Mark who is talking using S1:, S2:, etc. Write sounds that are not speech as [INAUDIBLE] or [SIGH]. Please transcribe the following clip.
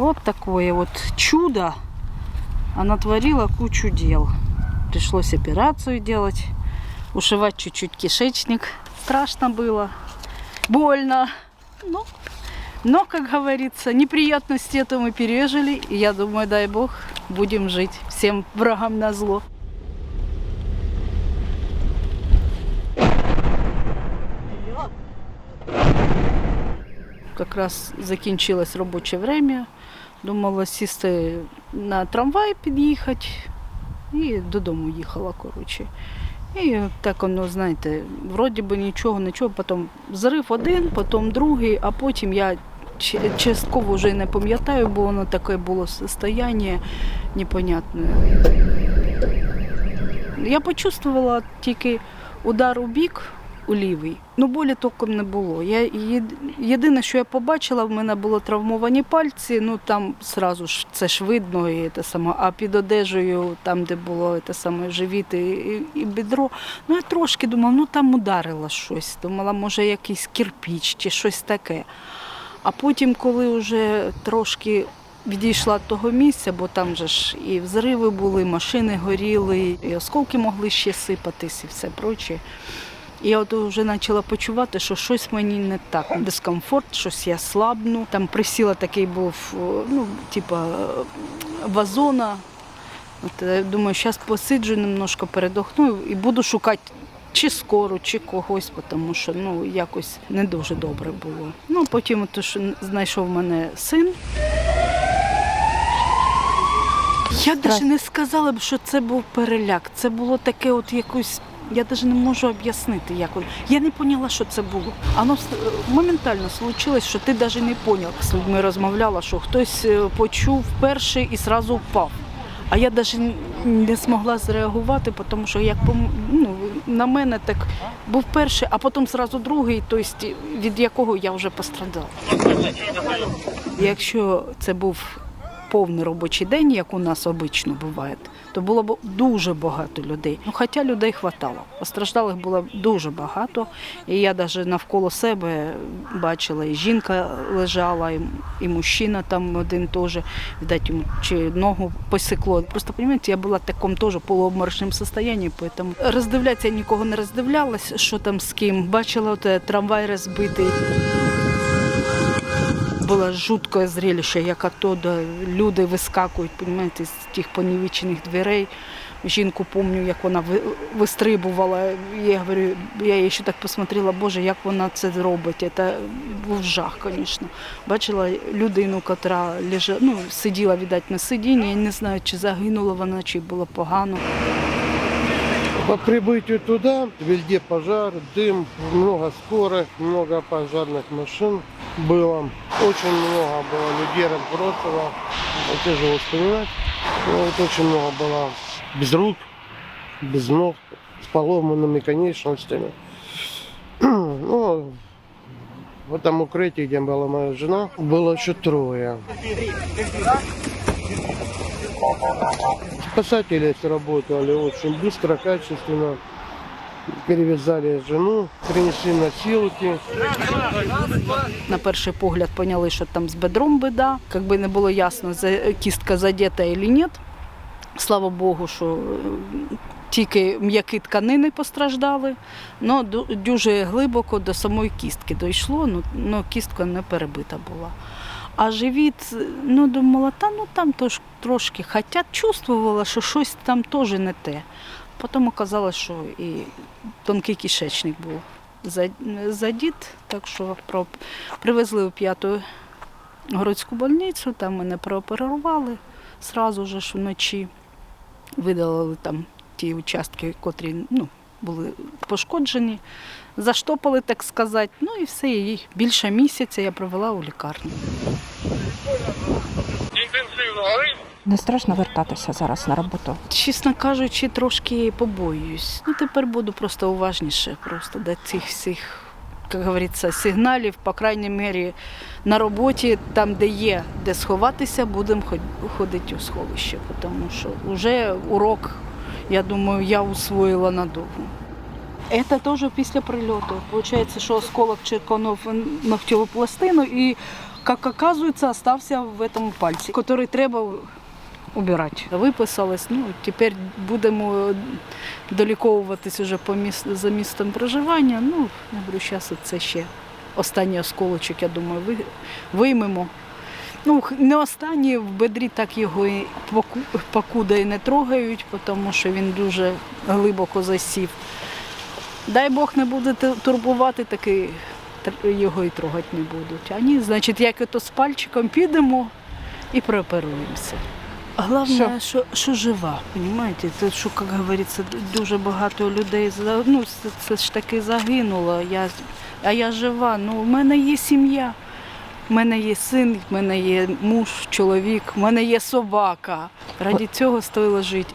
S1: Вот такое вот чудо. Она творила кучу дел. Пришлось операцию делать, ушивать чуть-чуть кишечник. Страшно было, больно. Но, но, как говорится, неприятности это мы пережили. И я думаю, дай бог, будем жить всем врагам на зло. Как раз закінчилось робоче время. Думала сісти на трамвай під'їхати і додому їхала, коротше. І так воно, знаєте, вроді би нічого, нічого, потім зрив один, потім другий, а потім я частково вже не пам'ятаю, бо воно таке було состояние непонятне. Я почувствувала тільки удар у бік у лівий. Ну, болі толком не було. Я, єдине, що я побачила, в мене були травмовані пальці, ну там сразу ж це ж видно, і те саме, а під одежею, там, де було те саме живіт і, і, бідро, ну я трошки думала, ну там ударило щось. Думала, може якийсь кирпіч чи щось таке. А потім, коли вже трошки відійшла від того місця, бо там же ж і взриви були, машини горіли, і осколки могли ще сипатись і все проче. І я от вже почала почувати, що щось мені не так. Дискомфорт, щось я слабну. Там присіла такий був, ну, типа е, вазона. От, я думаю, зараз посиджу немножко передохну і буду шукати чи скору, чи когось, тому що ну, якось не дуже добре було. Ну, потім от, що знайшов мене син. Я навіть не сказала б, що це був переляк. Це було таке, от якось. Я навіть не можу об'яснити, як воно. Я не поняла, що це було. Воно моментально случилось, що ти навіть не поняв. З людьми розмовляла, що хтось е, почув перший і одразу впав. А я навіть не змогла зреагувати, тому що як ну, на мене так був перший, а потім одразу другий, тобто від якого я вже пострадала. Якщо це був повний робочий день, як у нас обично буває, то було б дуже багато людей. Ну, хоча людей хватало. Постраждалих було дуже багато. І я навіть навколо себе бачила, і жінка лежала, і, і мужчина там один теж, видать, чи ногу посекло. Просто, розумієте, я була в такому теж полуобморочному стані, тому роздивлятися нікого не роздивлялась, що там з ким. Бачила от, е, трамвай розбитий Було жуткое зрелище, як оттуда люди вискакують, розумієте, з тих понівечених дверей. Жінку пам'ятаю, як вона ви- вистрибувала. Я говорю, я її ще так посмотрела, Боже, як вона це зробить. Це був жах, звісно. Бачила людину, яка лежа, ну, сиділа, видать, на сидінні. Я не знаю, чи загинула вона, чи було погано.
S2: По прибытию туда везде пожар, дым, много скорых, много пожарных машин было. Очень много было людей разбросано. Тяжело вспоминать. Но вот очень много было без рук, без ног, с поломанными конечностями. [CLEARS THROAT] Ну, в этом укрытии, где была моя жена, было еще трое. Спасатели сработали очень быстро, качественно. Перевязали жену, принесли носилки.
S1: На перший погляд поняли, що там з бедром беда. Якби не було ясно, кістка задета чи ні. Слава Богу, що е, тільки м'які тканини постраждали, але дуже глибоко до самої кістки дійшло, ну, ну кістка не перебита була. А живіт, ну думала, та ну там тож, трошки, хоча чувствувала, що щось там теж не те. Потім оказалось, що і тонкий кишечник був за- задіт, так що привезли у п'яту городську больницю, там мене прооперували же ж вночі. Видалили там ті участки, котрі ну, були пошкоджені, заштопали, так сказати. Ну і все, і більше місяця я провела у лікарні.
S3: Не страшно вертатися зараз на роботу.
S1: Чесно кажучи, трошки побоююсь. Ну, тепер буду просто уважніше просто до цих всіх, як говориться, сигналів, по крайній мірі, на роботі, там, де є де сховатися, будемо ход- ходити у сховище, тому що вже урок, я думаю, я усвоїла надовго. Це теж після прильоту. Получається, що осколок черканув ногтєву пластину і як оказується, остався в цьому пальці, який треба убирати. Виписались, ну, тепер будемо доліковуватись уже по міс... за містом проживання. Ну, я говорю, зараз це ще останній осколочок, я думаю, ви... виймемо. Ну, не останній в бедрі так його і поку- і не трогають, тому що він дуже глибоко засів. Дай Бог не буде турбувати, таки його і трогати не будуть. А ні, значить, як ото з пальчиком підемо і прооперуємося. Головне, що, що жива, розумієте? Це, що, як говориться, дуже багато людей ну, це, це ж таки загинуло. Я, а я жива. Ну, у мене є сім'я. У мене є син, в мене є муж, чоловік, в мене є собака. Раді цього стоїло жити.